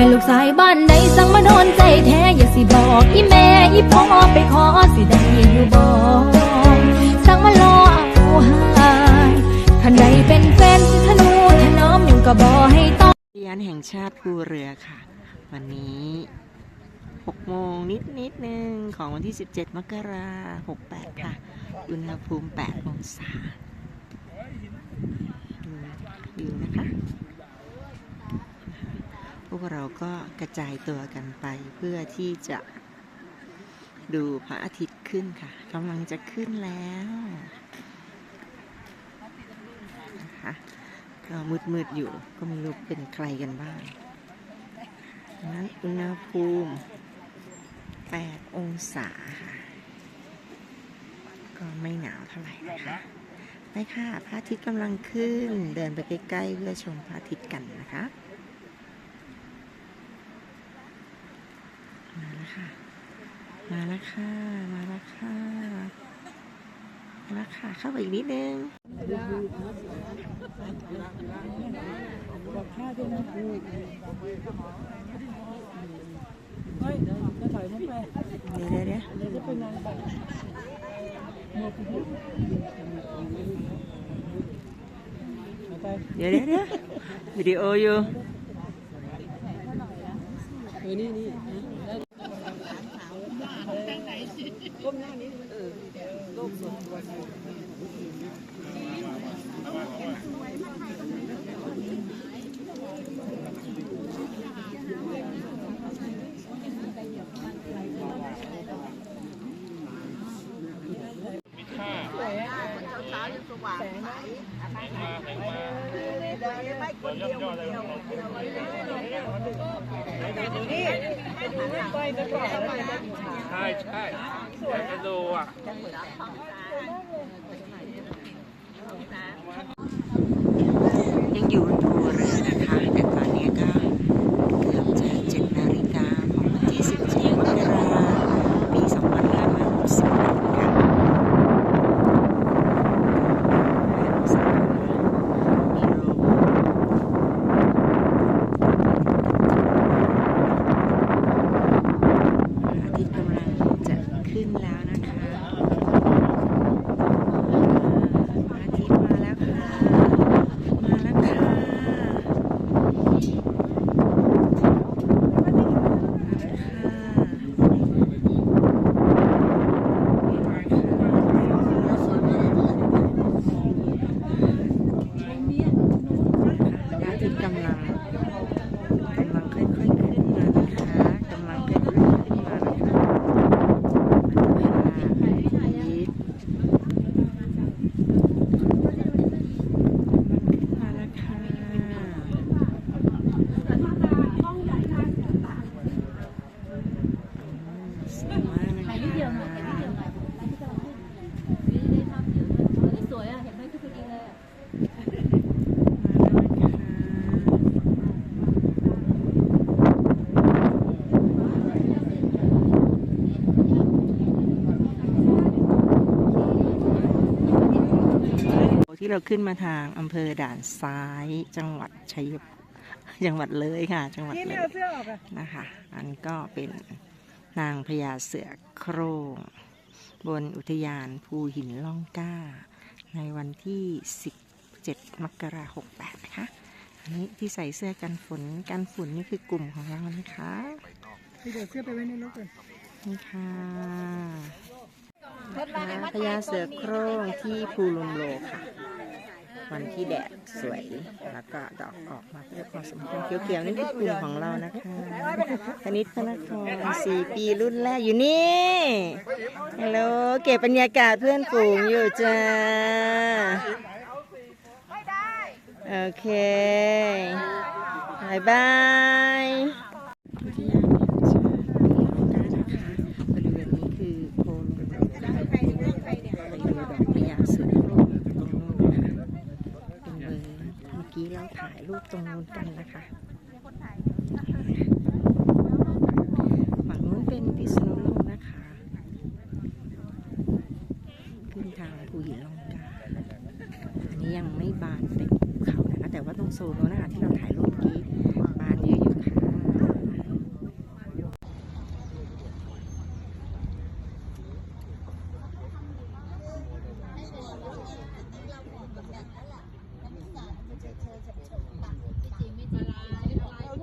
เป็นลูกสายบ้านใดสั่งมาโดนใจแท้อย่าสิบอกอีแม่อีพ่อไปขอสิได้อยู่บ่สั่งมารอเอาหายคันใดเป็นแฟนสิทะนุถนอมอยู่ก็บ่ให้ต้องอุทยานแห่งชาติภูเรือค่ะ วันนี้6โมงนิดนิดนึงของวันที่ 17 มกราคม68 ค่ะ อุณหภูมิ 8 องศาดูนะคะ พวกเราก็กระจายตัวกันไปเพื่อที่จะดูพระอาทิตย์ขึ้นค่ะกำลังจะขึ้นแล้วนะคะก็มืดๆอยู่ก็ไม่รู้เป็นใครกันบ้างนั้นอุณหภูมิ 8 องศาค่ะ ก็ไม่หนาวเท่าไหร่นะคะไปค่ะพระอาทิตย์กำลังขึ้น เดินไปใกล้ๆเพื่อชมพระอาทิตย์กันนะคะ มาแล้ว ค่ะ มาแล้วค่ะ มาแล้วค่ะมาแล้วค่ะ เข้าไปอีกนิดนึงเดี๋ยวเดี๋ยวเดี๋ยวเดี๋ยวเดี๋ยวเร่มหน้านี้เออโลกส่วนตัว ดี๋ยววิดีโออยู่ใช่ใช่อยากจะดูอะยังอยู่บนภูเรือนะคะ แต่ตอนนี้ก็เกือบจะเจ็ดนาฬิกาของวันที่17มกราคมปี2561ค่ะมีลมอาทิตย์กำลังจะขึ้นแล้วนะคะอาทิตย์มาแล้วค่ะ มาแล้วค่ะพระอาทิตย์กำลังกำลังค่อยๆขึ้นมานะคะกำลังค่อยๆขึ้นมานะคะมาแล้วค่ะอาทิตย์ มาแล้วค่ะสวยมากนะคะมาแล้วนะคะ ที่เราขึ้นมาทางอำเภอด่านซ้าย จังหวัดชัยภูมิจังหวัดเลยค่ะ จังหวัดเลยนะคะ อันก็เป็นนางพญาเสือ โคร่งบนอุทยานภูหินล่องกล้า ในวันที่ 17 มกราคม68 นะคะ อันนี้ที่ใส่เสื้อกันฝนกันฝุ่นนี่คือกลุ่มของเรานะคะเดี๋ยวเสื้อไปไว้ในรถก่อนนี่ค่ะพญาเสือโคร่งที่ภูลุมโลค่ะ วันที่แดดสวย แล้วก็ดอกออกมาเพื่อความสมบูรณ์เขียวๆนี่คือกลุ่มของเรานะคะคณิตพระนครสี่ปีรุ่นแรกอยู่นี่ฮัลโหลเก็บบรรยากาศเพื่อนฝูงอยู่จ้าโอเคบายบายอุทยานแห่งชาติภูหินร่องกล้านะคะบริเวณนี้คือโพนไปดูดอกพญาเสือโคร่งตรงนู้นนะคะ เป็นเบอร์เมื่อ กี้เราถ่ายรูปตรงนู้นกันนะคะฝั่งนู้นเป็นพิษณุโลกนะคะ ขึ้นทางภูหินลงกาอันนี้ยังไม่บานเป็นภูเขานะคะแต่ว่าตรงโซนโน้นนะคะที่เราถ่ายรูปเมื่อกี้บานเยอะอยู่ค่ะ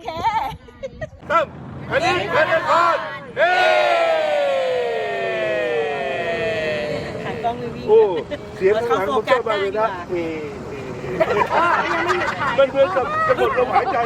สามแผ่นดินเป็นนครเฮ้ขายกล้องเลยวิ่งโอ้เสียงข้างหลังผมชอบมากเลยนะเฮ้เฮ้มันเหมือนกับจะหมดลมหายใจ